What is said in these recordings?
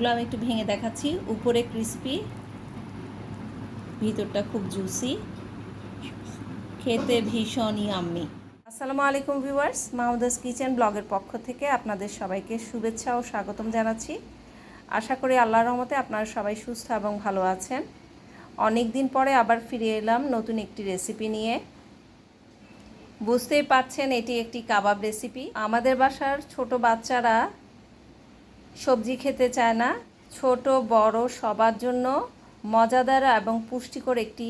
কাপগুলো আমি একটু ভেঙে দেখাচ্ছি। উপরে ক্রিস্পি ভিতরটা খুব জুসি খেতে ভীষণই আম্মি আসসালামু আলাইকুম ভিউয়ার্স মাহমুদাস কিচেন ব্লগের পক্ষ থেকে আপনাদের সবাইকে শুভেচ্ছা ও স্বাগতম জানাচ্ছি। আশা করি আল্লাহর রহমতে আপনারা সবাই সুস্থ এবং ভালো আছেন। অনেক দিন পরে আবার ফিরে এলাম নতুন একটি রেসিপি নিয়ে। বুঝতেই পারছেন এটি একটি কাবাব রেসিপি আমাদের বাসার ছোট বাচ্চারা সবজি খেতে চায় না। ছোট, বড়, সবার জন্য মজাদার এবং পুষ্টিকর একটি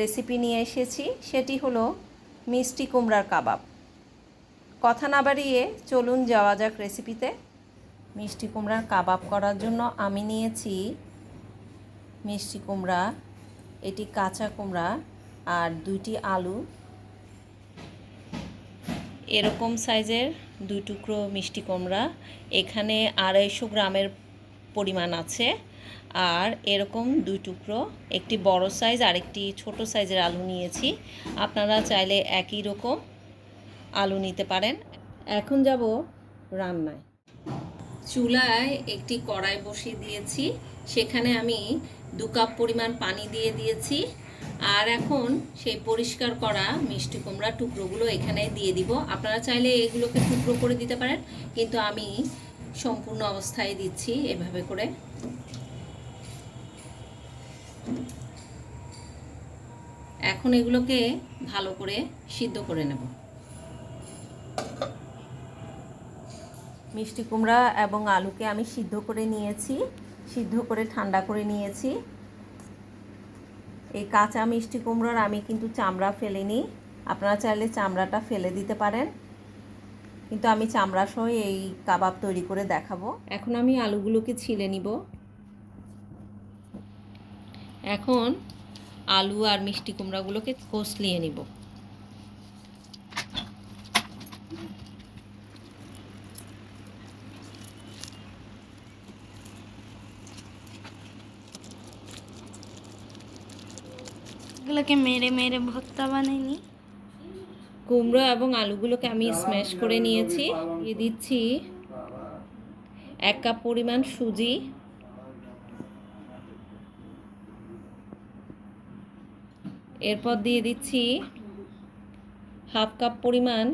রেসিপি নিয়ে এসেছি। সেটি হলো মিষ্টি কুমড়ার কাবাব। কথা না বাড়িয়ে চলুন যাওয়া যাক রেসিপিতে মিষ্টি কুমড়ার কাবাব করার জন্য আমি নিয়েছি মিষ্টি কুমড়া, এটি কাঁচা কুমড়া আর দুইটি আলু। এরকম সাইজের দুই টুকরো মিষ্টি কুমড়া, এখানে আড়াইশো গ্রামের পরিমাণ আছে। আর এরকম দুই টুকরো, একটি বড় সাইজ আর একটি ছোট সাইজের আলু নিয়েছি। আপনারা চাইলে একই রকম আলু নিতে পারেন। এখন যাব রান্নায়। চুলায় একটি কড়াই বসিয়ে দিয়েছি। সেখানে আমি দু কাপ পরিমাণ পানি দিয়ে দিয়েছি। আর এখন সেই পরিষ্কার করা মিষ্টি কুমড়া টুকরোগুলো এখানে দিয়ে দিব। আপনারা চাইলে এগুলোকে টুকরো করে দিতে পারেন, কিন্তু আমি সম্পূর্ণ অবস্থায় দিচ্ছি এভাবে করে। এখন এগুলোকে ভালো করে সিদ্ধ করে নেব। মিষ্টি কুমড়া এবং আলুকে আমি সিদ্ধ করে নিয়েছি, সিদ্ধ করে ঠান্ডা করে নিয়েছি। এই কাঁচা মিষ্টি কুমড়োর আমি কিন্তু চামড়া ফেলিনি। আপনারা চাইলে চামড়াটা ফেলে দিতে পারেন। কিন্তু আমি চামড়া সহ এই কাবাব তৈরি করে দেখাবো। এখন আমি আলুগুলোকে ছিলে নিব। এখন আলু আর মিষ্টি কুমড়াগুলোকে কষলিয়ে নিব। এগুলোকে মেরে মেরে ভর্তা বানাইনি। কুমড়ো এবং আলুগুলোকে আমি স্ম্যাশ করে নিয়েছি। দিয়ে দিচ্ছি এক কাপ পরিমাণ সুজি। এরপর দিয়ে দিচ্ছি হাফ কাপ পরিমাণ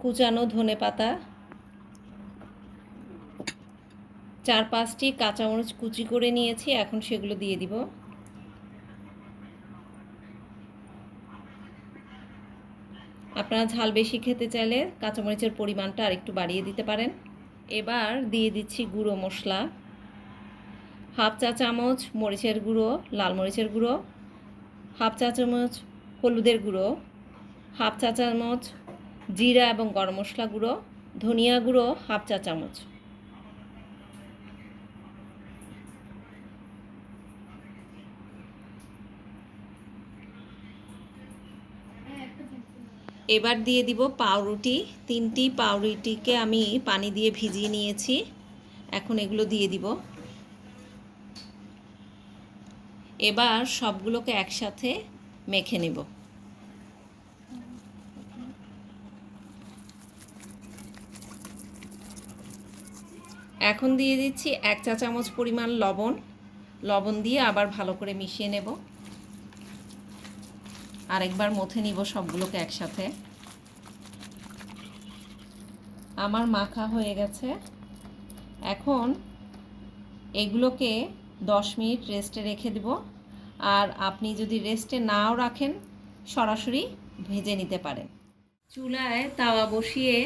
কুচানো ধনে পাতা। চার পাঁচটি কাঁচামরিচ কুচি করে নিয়েছি, এখন সেগুলো দিয়ে দিব। আপনারা ঝাল বেশি খেতে চাইলে কাঁচামরিচের পরিমাণটা আর একটু বাড়িয়ে দিতে পারেন। এবার দিয়ে দিচ্ছি গুঁড়ো মশলা। হাফ চা চামচ মরিচের গুঁড়ো, লাল মরিচের গুঁড়ো, হাফ চা চামচ হলুদের গুঁড়ো, হাফ চা চামচ জিরা এবং গরম মশলা গুঁড়ো, ধনিয়া গুঁড়ো, হাফ চা চামচ। এবার দিয়ে দিব পাউরুটি। তিনটি পাউরুটিকে আমি পানি দিয়ে ভিজিয়ে নিয়েছি। এখন এগুলো দিয়ে দিব। এবার সবগুলোকে একসাথে মেখে নেব। এখন দিয়ে দিচ্ছি এক চা চামচ পরিমাণ লবণ। লবণ দিয়ে আবার ভালো করে মিশিয়ে নেব। আরেকবার মথে নিব সবগুলোকে একসাথে। আমার মাখা হয়ে গেছে। এখন এগুলোকে দশ মিনিট রেস্টে রেখে দেব। আর আপনি যদি রেস্টে নাও রাখেন, সরাসরি ভেজে নিতে পারেন। চুলায় তাওয়া বসিয়ে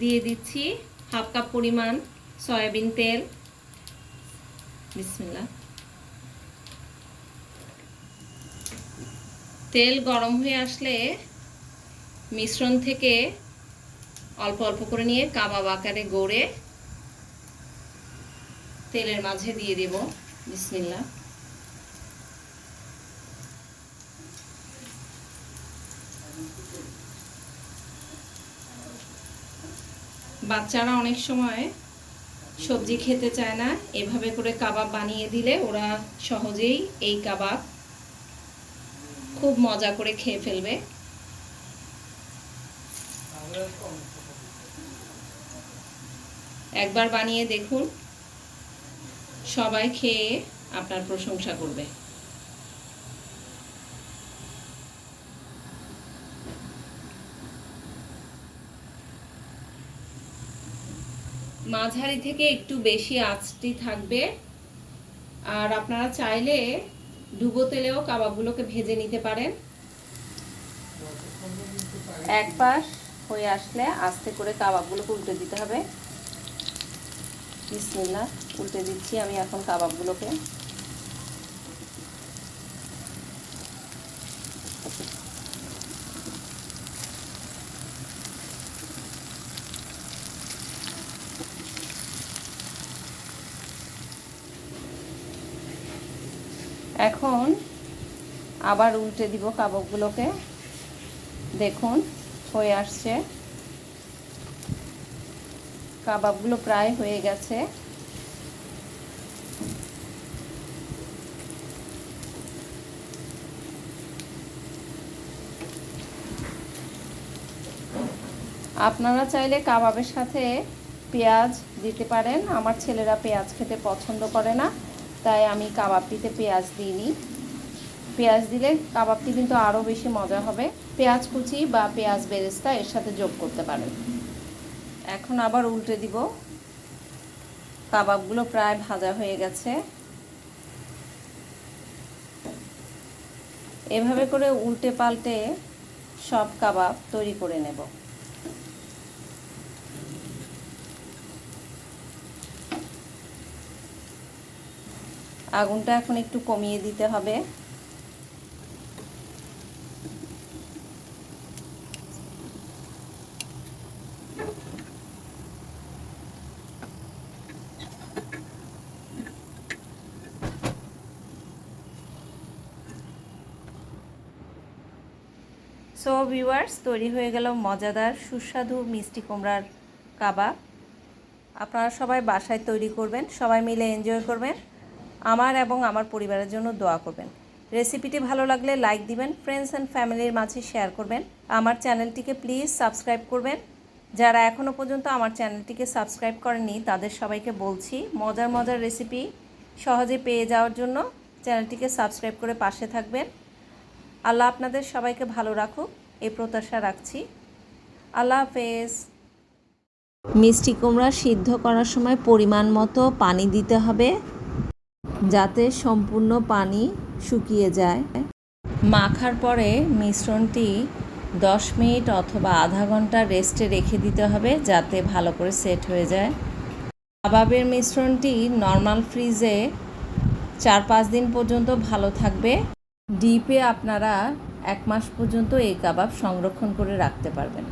দিয়ে দিচ্ছি হাফ কাপ পরিমাণ সয়াবিন তেল। বিসমিল্লা তেল গরম হয়ে আসলে মিশ্রণ থেকে অল্প অল্প করে নিয়ে কাবাব আকারে গড়ে তেলের মাঝে দিয়ে দেব। বিসমিল্লা বাচ্চারা অনেক সময় সবজি খেতে চায় না। এভাবে করে কাবাব বানিয়ে দিলে ওরা সহজেই এই কাবাব খুব মজা করে খেয়ে ফেলবে। একবার বানিয়ে দেখুন। সবাই খেয়ে আপনার প্রশংসা করবে। মাঝারি থেকে একটু বেশি আঁচটি থাকবে। আর আপনারা চাইলে ডুবো তেলেও কাবাবগুলোকে ভেজে নিতে পারেন। এক পাশ হয়ে আসলে আস্তে করে কাবাবগুলোকে উল্টে দিতে হবে। বিসমিল্লা উল্টে দিচ্ছি আমি এখন কাবাবগুলোকে। এখন আবার উল্টে দিব কাবাবগুলোকে দেখুন, হয়ে আসছে। কাবাবগুলো প্রায় হয়ে গেছে। আপনারা চাইলে কাবাবের সাথে পেঁয়াজ দিতে পারেন। আমার ছেলেরা পেঁয়াজ খেতে পছন্দ করে না। তাই আমি কাবাবটিতে পেঁয়াজ দিইনি। পেঁয়াজ দিলে কাবাবটি কিন্তু আরও বেশি মজা হবে। পেঁয়াজ কুচি বা পেঁয়াজ বেরেস্তা এর সাথে যোগ করতে পারেন। এখন আবার উল্টে দিব। কাবাবগুলো প্রায় ভাজা হয়ে গেছে। এভাবে করে উল্টে পাল্টে সব কাবাব তৈরি করে নেব। আগুনটা এখন একটু কমিয়ে দিতে হবে। সো ভিউয়ার্স তৈরি হয়ে গেল মজাদার, সুস্বাদু মিষ্টি কুমড়ার কাবাব। আপনারা সবাই বাসায় তৈরি করবেন, সবাই মিলে এনজয় করবেন। আমার এবং আমার পরিবারের জন্য দোয়া করবেন। রেসিপিটি ভালো লাগলে লাইক দিবেন ফ্রেন্ডস অ্যান্ড ফ্যামিলির মাঝে শেয়ার করবেন। আমার চ্যানেলটিকে প্লিজ সাবস্ক্রাইব করবেন। যারা এখনও পর্যন্ত আমার চ্যানেলটিকে সাবস্ক্রাইব করেনি তাদের সবাইকে বলছি, মজার মজার রেসিপি সহজে পেয়ে যাওয়ার জন্য চ্যানেলটিকে সাবস্ক্রাইব করে পাশে থাকবেন। আল্লাহ আপনাদের সবাইকে ভালো রাখুক এই প্রত্যাশা রাখছি। আল্লাহ হাফেজ। মিষ্টি কুমড়া সিদ্ধ করার সময় পরিমাণ মতো পানি দিতে হবে। যাতে সম্পূর্ণ পানি শুকিয়ে যায়। মাখার পরে মিশ্রণটি দশ মিনিট অথবা আধা ঘণ্টা রেস্টে রেখে দিতে হবে যাতে ভালো করে সেট হয়ে যায়। কাবাবের মিশ্রণটি নর্মাল ফ্রিজে চার পাঁচ দিন পর্যন্ত ভালো থাকবে। ডিপে আপনারা এক মাস পর্যন্ত এই কাবাব সংরক্ষণ করে রাখতে পারবেন।